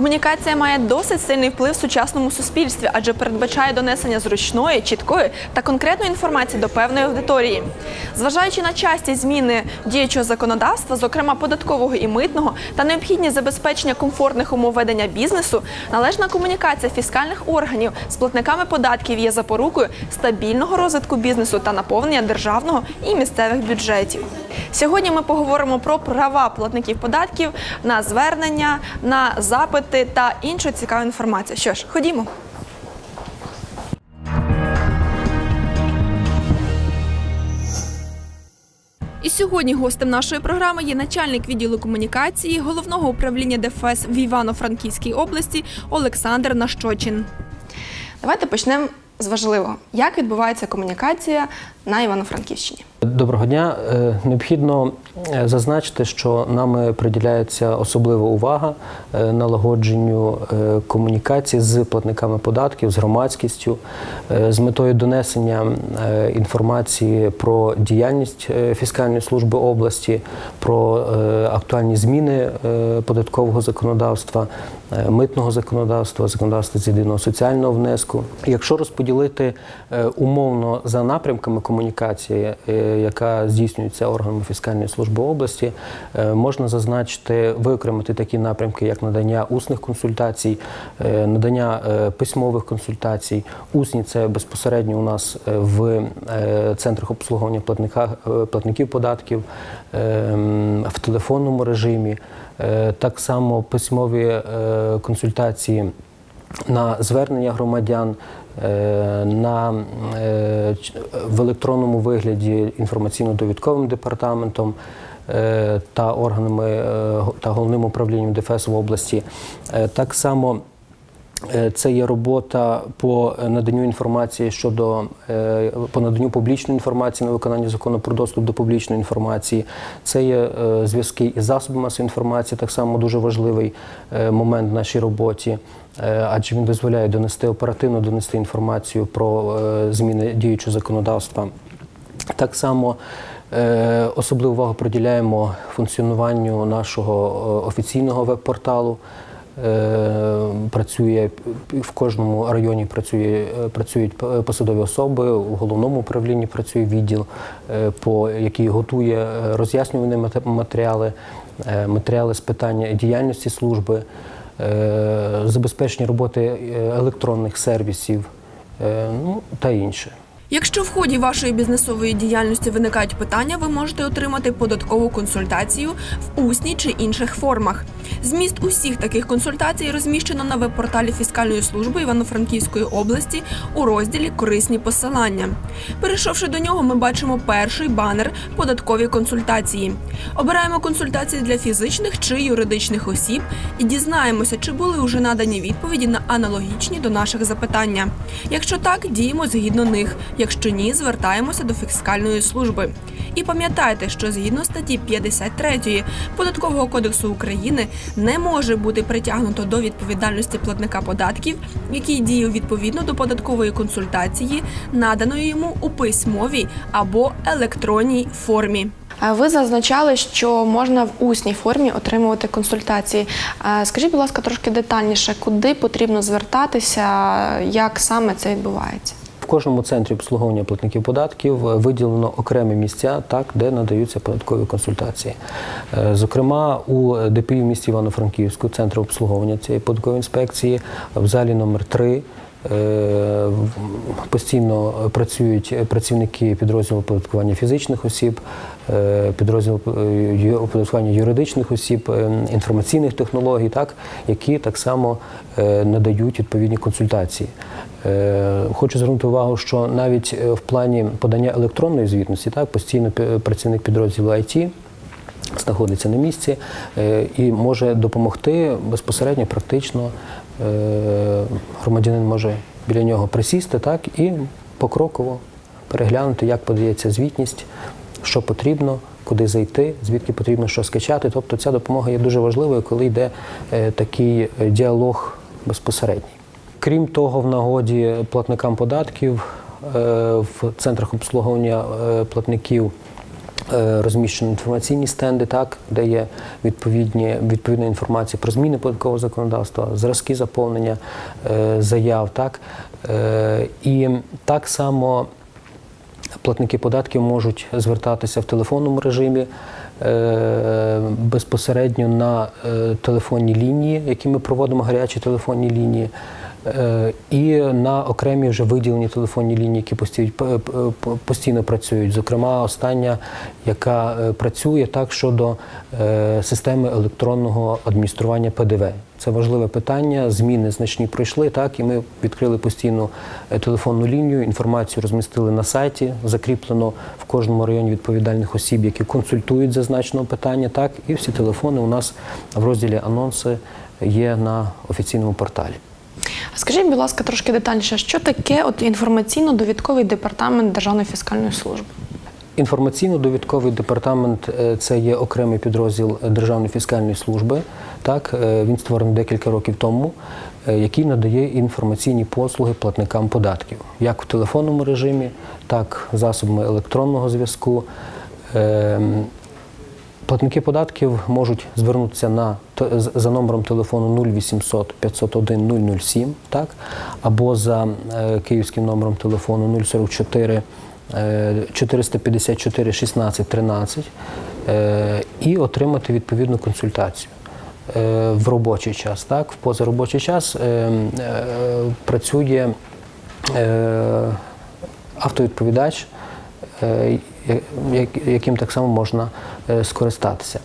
Комунікація має досить сильний вплив в сучасному суспільстві, адже передбачає донесення зручної, чіткої та конкретної інформації до певної аудиторії. Зважаючи на часті зміни діючого законодавства, зокрема податкового і митного, та необхідність забезпечення комфортних умов ведення бізнесу, належна комунікація фіскальних органів з платниками податків є запорукою стабільного розвитку бізнесу та наповнення державного і місцевих бюджетів. Сьогодні ми поговоримо про права платників податків на звернення, на запити та іншу цікаву інформацію. Що ж, ходімо. І сьогодні гостем нашої програми є начальник відділу комунікації головного управління ДФС в Івано-Франківській області Олександр Нащочин. Давайте почнемо з важливого. Як відбувається комунікація на Івано-Франківщині? Доброго дня. Е, Необхідно е, зазначити, що нами приділяється особлива увага е, налагодженню комунікації з платниками податків, з громадськістю, з метою донесення інформації про діяльність фіскальної служби області, про актуальні зміни податкового законодавства, митного законодавства, законодавства з єдиного соціального внеску. Якщо розподілити умовно за напрямками комунікації, яка здійснюється органами фіскальної служби області, е, можна зазначити, виокремити такі напрямки, як надання усних консультацій, е, надання е, письмових консультацій. Усні це безпосередньо у нас в центрах обслуговування платників податків, в телефонному режимі. Так само письмові консультації на звернення громадян, на, е, в електронному вигляді інформаційно-довідковим департаментом е, та органами е, та головним управлінням ДФС в області. Е, Так само Е, Це є робота по наданню інформації щодо е, по наданню публічної інформації на виконання закону про доступ до публічної інформації. Це є е, зв'язки із засобами масової інформації, так само дуже важливий е, момент в нашій роботі, е, адже він дозволяє донести оперативно донести інформацію про е, зміни діючого законодавства. Так само е, особливу увагу приділяємо функціонуванню нашого е, офіційного веб-порталу. Е, Працює в кожному районі працює, працюють посадові особи, у головному управлінні працює відділ, е, по який готує е, роз'яснювані мате- матеріали, матеріали з питання діяльності служби, забезпечення роботи електронних сервісів, ну та інше. Якщо в ході вашої бізнесової діяльності виникають питання, ви можете отримати податкову консультацію в усній чи інших формах. Зміст усіх таких консультацій розміщено на веб-порталі фіскальної служби Івано-Франківської області у розділі Корисні посилання. Перейшовши до нього, ми бачимо перший банер податкові консультації. Обираємо консультації для фізичних чи юридичних осіб і дізнаємося, чи були вже надані відповіді на аналогічні до наших запитання. Якщо так, діємо згідно них. Якщо ні, звертаємося до фіскальної служби. І пам'ятайте, що згідно статті 53 Податкового кодексу України не може бути притягнуто до відповідальності платника податків, який діяв відповідно до податкової консультації, наданої йому у письмовій або електронній формі. Ви зазначали, що можна в усній формі отримувати консультації. Скажіть, будь ласка, трошки детальніше, куди потрібно звертатися, як саме це відбувається? Кожному центрі обслуговування платників податків е, виділено окремі місця, так, де надаються податкові консультації. Е, Зокрема, у ДПІ в місті Івано-Франківську, центру обслуговування цієї податкової інспекції, в залі номер 3 Постійно працюють працівники підрозділу оподаткування фізичних осіб, е, підрозділу е, оподаткування юридичних осіб, е, інформаційних технологій, так, які так само е, надають відповідні консультації. Е, Хочу звернути увагу, що навіть е, в плані подання електронної звітності, так, постійно працівник підрозділу IT знаходиться на місці е, і може допомогти безпосередньо, практично. Е, Громадянин може біля нього присісти так, і покроково переглянути, як подається звітність, що потрібно, куди зайти, звідки потрібно що скачати. Тобто ця допомога є дуже важливою, коли йде е, такий діалог безпосередній. Крім того, в нагоді платникам податків в центрах обслуговування платників Розміщені інформаційні стенди, так, де є відповідні, відповідна інформація про зміни податкового законодавства, зразки заповнення е, заяв. Так. Е, і так само платники податків можуть звертатися в телефонному режимі е, безпосередньо на е, телефонні лінії, які ми проводимо гарячі телефонні лінії. Е, І на окремі вже виділені телефонні лінії, які постійно, постійно працюють. Зокрема, остання, яка е, працює так щодо е, системи електронного адміністрування ПДВ. Це важливе питання. Зміни значні пройшли, так і ми відкрили постійну телефонну лінію. Інформацію розмістили на сайті, закріплено в кожному районі відповідальних осіб, які консультують зазначеного питання. Так, і всі телефони у нас в розділі анонси є на офіційному порталі. Скажіть, будь ласка, трошки детальніше, що таке от інформаційно-довідковий департамент Державної фіскальної служби? Інформаційно-довідковий департамент е, це є окремий підрозділ Державної фіскальної служби. Так, е, він створений декілька років тому, е, який надає інформаційні послуги платникам податків, як в телефонному режимі, так і засобами електронного зв'язку. Платники податків можуть звернутися на за номером телефону 0800 501 007, так, або за е, київським номером телефону 044 е, 454 16 13 е, і отримати відповідну консультацію. Е, В робочий час, так, в позаробочий час е, е, працює е, автовідповідач, яким так само можна е, скористатися.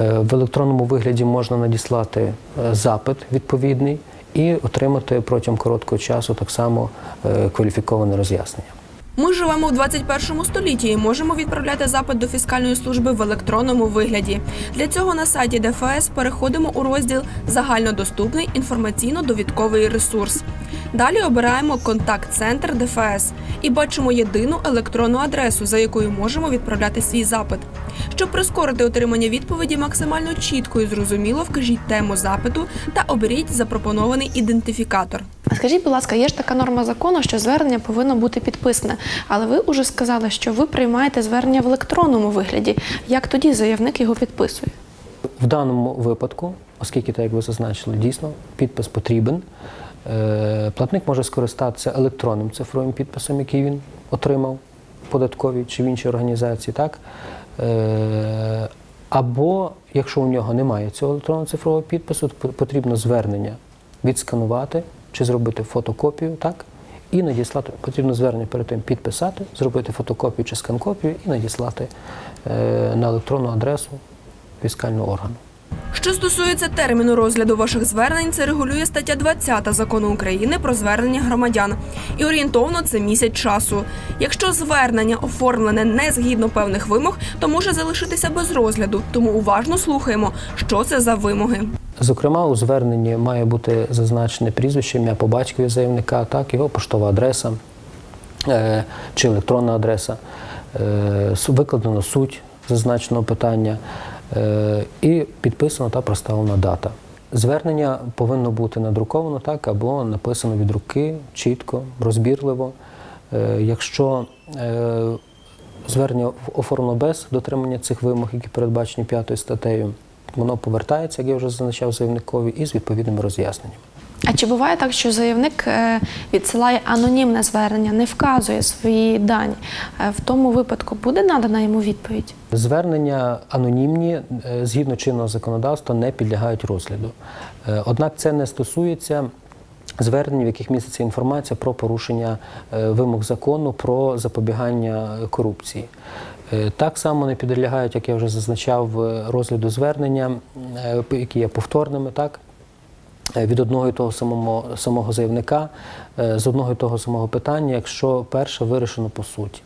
Е, В електронному вигляді можна надіслати е, запит відповідний і отримати протягом короткого часу так само е, кваліфіковане роз'яснення. Ми живемо в 21 столітті і можемо відправляти запит до фіскальної служби в електронному вигляді. Для цього на сайті ДФС переходимо у розділ Загальнодоступний інформаційно-довідковий ресурс. Далі обираємо контакт-центр ДФС і бачимо єдину електронну адресу, за якою можемо відправляти свій запит. Щоб прискорити отримання відповіді максимально чітко і зрозуміло, вкажіть тему запиту та оберіть запропонований ідентифікатор. Скажіть, будь ласка, є ж така норма закону, що звернення повинно бути підписане, але ви вже сказали, що ви приймаєте звернення в електронному вигляді. Як тоді заявник його підписує? В даному випадку, оскільки, так як ви зазначили, дійсно підпис потрібен, платник може скористатися електронним цифровим підписом, який він отримав в податковій чи в іншій організації, так? Е, Або, якщо у нього немає цього електронного цифрового підпису, то потрібно звернення відсканувати чи зробити фотокопію, так? І надіслати, потрібно звернення перед тим підписати, зробити фотокопію чи скан-копію і надіслати е, на електронну адресу фіскального органу. Що стосується терміну розгляду ваших звернень, це регулює стаття 20 закону України про звернення громадян. І орієнтовно це місяць часу. Якщо звернення оформлене не згідно певних вимог, то може залишитися без розгляду. Тому уважно слухаємо, що це за вимоги. Зокрема, у зверненні має бути зазначене прізвище, ім'я по батькові заявника, так, його поштова адреса е, чи електронна адреса, е, викладено суть зазначеного питання і підписана та проставлена дата. Звернення повинно бути надруковано так або написано від руки, чітко, розбірливо. Е, Якщо е, звернення оформлено без дотримання цих вимог, які передбачені п'ятою статтею, воно повертається, як я вже зазначав заявникові, із відповідними роз'ясненнями. А чи буває так, що заявник е, відсилає анонімне звернення, не вказує свої дані? Е, В тому випадку буде надана йому відповідь? Звернення анонімні е, згідно чинного законодавства не підлягають розгляду. Однак це не стосується звернень, в яких міститься інформація про порушення вимог закону про запобігання корупції. Так само не підлягають, як я вже зазначав, розгляду звернення, які є повторними, так? Е, від одного і того самого, самого заявника е, з одного і того самого питання, якщо перше вирішено по суті.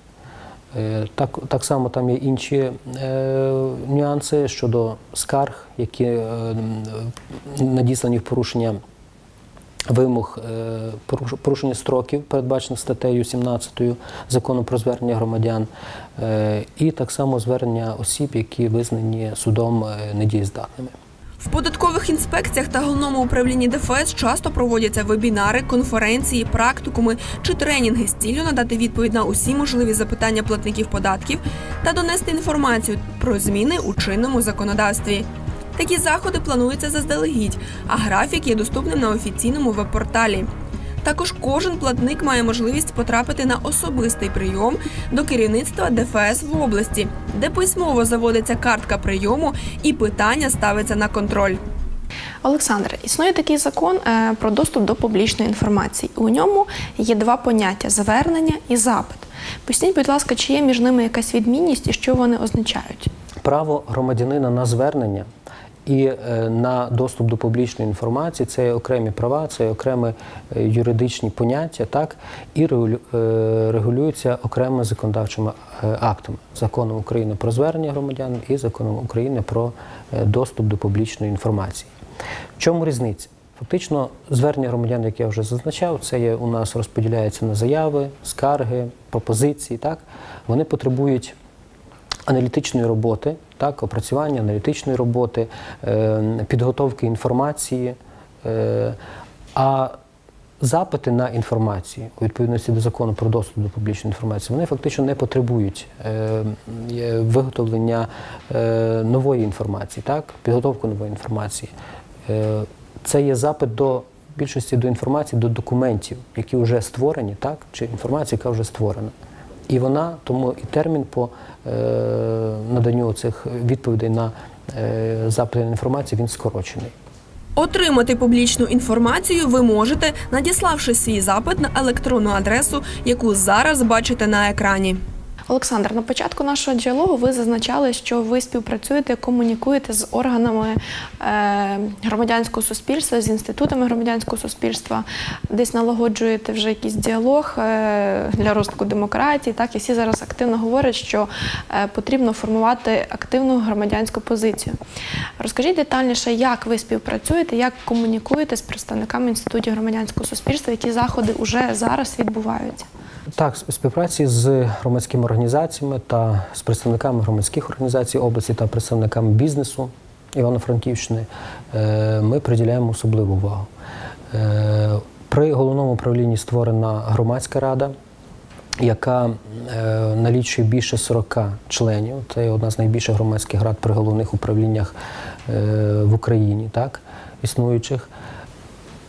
Е, Так, так само там є інші е, нюанси щодо скарг, які е, надіслані в порушення вимог е, порушення строків, передбачених статтею 17 закону про звернення громадян, е, і так само звернення осіб, які визнані судом недієздатними. В податкових інспекціях та головному управлінні ДФС часто проводяться вебінари, конференції, практикуми чи тренінги з ціллю надати відповідь на усі можливі запитання платників податків та донести інформацію про зміни у чинному законодавстві. Такі заходи плануються заздалегідь, а графік є доступним на офіційному веб-порталі. Також кожен платник має можливість потрапити на особистий прийом до керівництва ДФС в області, де письмово заводиться картка прийому і питання ставиться на контроль. Олександр, існує такий закон е, про доступ до публічної інформації. У ньому є два поняття звернення і запит. Поясніть, будь ласка, чи є між ними якась відмінність і що вони означають? Право громадянина на звернення і е, на доступ до публічної інформації це є окремі права, це окремі е, юридичні поняття, так і регулю- е, регулюються окремими законодавчими актами законом України про звернення громадян і законом України про доступ до публічної інформації. В чому різниця? Фактично, звернення громадян, як я вже зазначав, це є у нас розподіляється на заяви, скарги, пропозиції. Так вони потребують аналітичної роботи, так, опрацювання аналітичної роботи, е, підготовки інформації. Е, а запити на інформацію у відповідності до закону про доступ до публічної інформації, вони фактично не потребують е, виготовлення нової інформації, так, підготовку нової інформації. Це є запит до більшості до інформації, до документів, які вже створені, так, чи інформація, яка вже створена. І вона, тому і термін по е, наданню цих відповідей на е, запити на інформацію він скорочений. Отримати публічну інформацію ви можете, надіславши свій запит на електронну адресу, яку зараз бачите на екрані. Олександр, на початку нашого діалогу ви зазначали, що ви співпрацюєте, комунікуєте з органами е, громадянського суспільства, з інститутами громадянського суспільства, десь налагоджуєте вже якийсь діалог е, для розвитку демократії. Так, і всі зараз активно говорять, що е, потрібно формувати активну громадянську позицію. Розкажіть детальніше, як ви співпрацюєте, як комунікуєте з представниками інститутів громадянського суспільства, які заходи вже зараз відбуваються. Так, співпраці з громадськими організаціями та з представниками громадських організацій області та представниками бізнесу Івано-Франківщини е, ми приділяємо особливу увагу. Е, При головному управлінні створена громадська рада, яка е, налічує більше 40 членів. Це одна з найбільших громадських рад при головних управліннях в Україні, так, існуючих.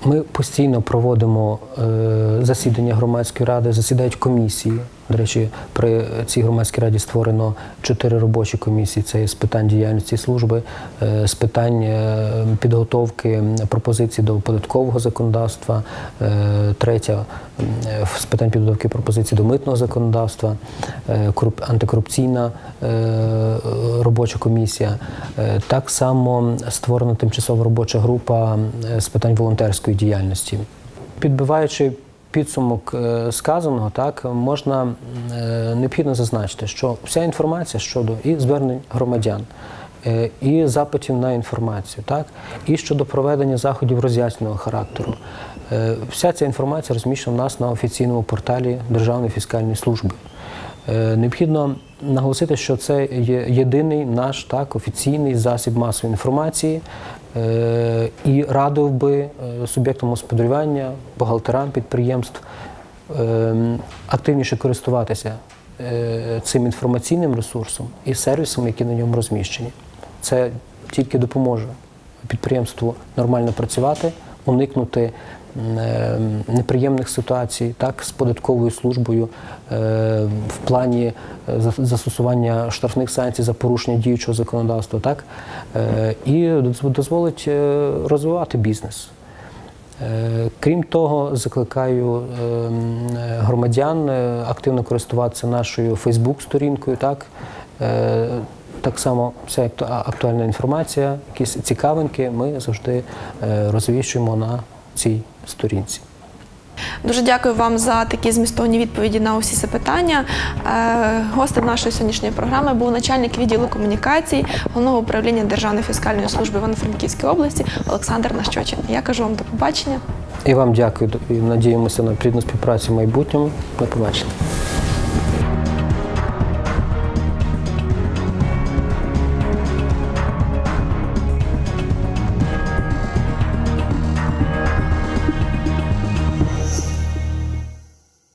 Ми постійно проводимо е, засідання громадської ради, засідають комісії. До речі, при цій громадській раді створено чотири робочі комісії: це з питань діяльності служби, е, з питань е, підготовки пропозицій до податкового законодавства, е, третя з питань підготовки пропозицій до митного законодавства, антикорупційна робоча комісія. Так само створена тимчасова робоча група з питань волонтерської діяльності. Підбиваючи підсумок е, сказаного, так можна е, необхідно зазначити, що вся інформація щодо і звернень громадян. е, І запитів на інформацію, так і щодо проведення заходів роз'ясненого характеру. Вся ця інформація розміщена у нас на офіційному порталі Державної фіскальної служби. Е, Необхідно наголосити, що це є єдиний наш так офіційний засіб масової інформації, Е, і радив би е, суб'єктам господарювання, бухгалтерам підприємств активніше користуватися цим інформаційним ресурсом і сервісами, які на ньому розміщені. Це тільки допоможе підприємству нормально працювати, уникнути неприємних ситуацій, так, з податковою службою е, в плані е, застосування штрафних санкцій за порушення діючого законодавства, так, е, і дозволить е, розвивати бізнес. Е, Крім того, закликаю е, е, громадян е, активно користуватися нашою Фейсбук-сторінкою. Так? Е, так само вся актуальна інформація, якісь цікавинки ми завжди е, розвішуємо на цій сторінці. Дуже дякую вам за такі змістовні відповіді на усі запитання. Е, Гостем нашої сьогоднішньої програми був начальник відділу комунікацій головного управління Державної фіскальної служби Івано-Франківської області Олександр Нащочин. Я кажу вам до побачення. І вам дякую і надіємося на плідну співпрацю в майбутньому. До побачення.